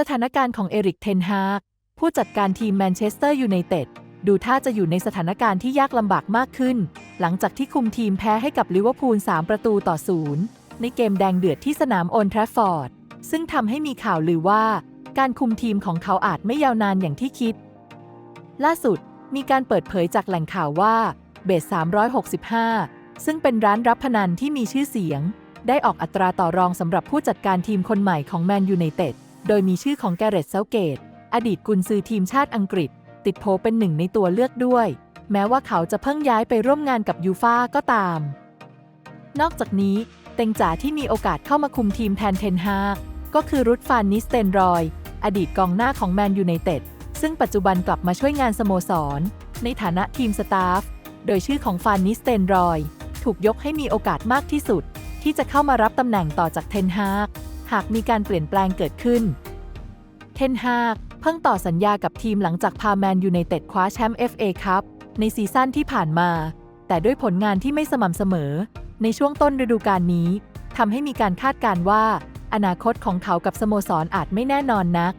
สถานการณ์ของเอริกเทนฮากผู้จัดการทีมแมนเชสเตอร์ยูไนเต็ดดูท่าจะอยู่ในสถานการณ์ที่ยากลำบากมากขึ้น หลังจากที่คุมทีมแพ้ให้กับลิเวอร์พูล 3 ประตูต่อศูนย์ในเกมแดงเดือดที่สนามโอนแทรฟฟอร์ด ซึ่งทำให้มีข่าวลือว่า การคุมทีมของเขาอาจไม่ยาวนานอย่างที่คิด ล่าสุดมีการเปิดเผยจากแหล่งข่าวว่าเบส365 ซึ่งเป็นร้านรับพนันที่มีชื่อเสียง ได้ออกอัตราต่อรองสำหรับผู้จัดการทีมคนใหม่ของแมนยูไนเต็ด โดยมีชื่อของแกเรตเซาเกต อดีตกุนซือทีมชาติอังกฤษ ติดโผเป็นหนึ่งในตัวเลือกด้วย แม้ว่าเขาจะเพิ่งย้ายไปร่วมงานกับยูฟาก็ตาม นอกจากนี้ เต็งจ๋าที่มีโอกาสเข้ามาคุมทีมแทนเทนฮากก็คือรุดฟานนิสเตนรอย อดีตกองหน้าของแมนยูไนเต็ดซึ่งปัจจุบันกลับมาช่วยงานสโมสร ในฐานะทีมสตาฟ โดยชื่อของฟานนิสเตนรอย ถูกยกให้มีโอกาสมากที่สุด ที่จะเข้ามารับตำแหน่งต่อจากเทนฮาก หากมีการเปลี่ยนแปลงเกิดขึ้น เทนฮากเพิ่งต่อสัญญากับทีมหลังจากพาแมนยูไนเต็ดคว้าแชมป์ FA คัพในซีซั่นที่ผ่านมา แต่ด้วยผลงานที่ไม่สม่ำเสมอ ในช่วงต้นฤดูกาลนี้ทำให้มีการคาดการณ์ว่า อนาคตของเขากับสโมสรอาจไม่แน่นอนนัก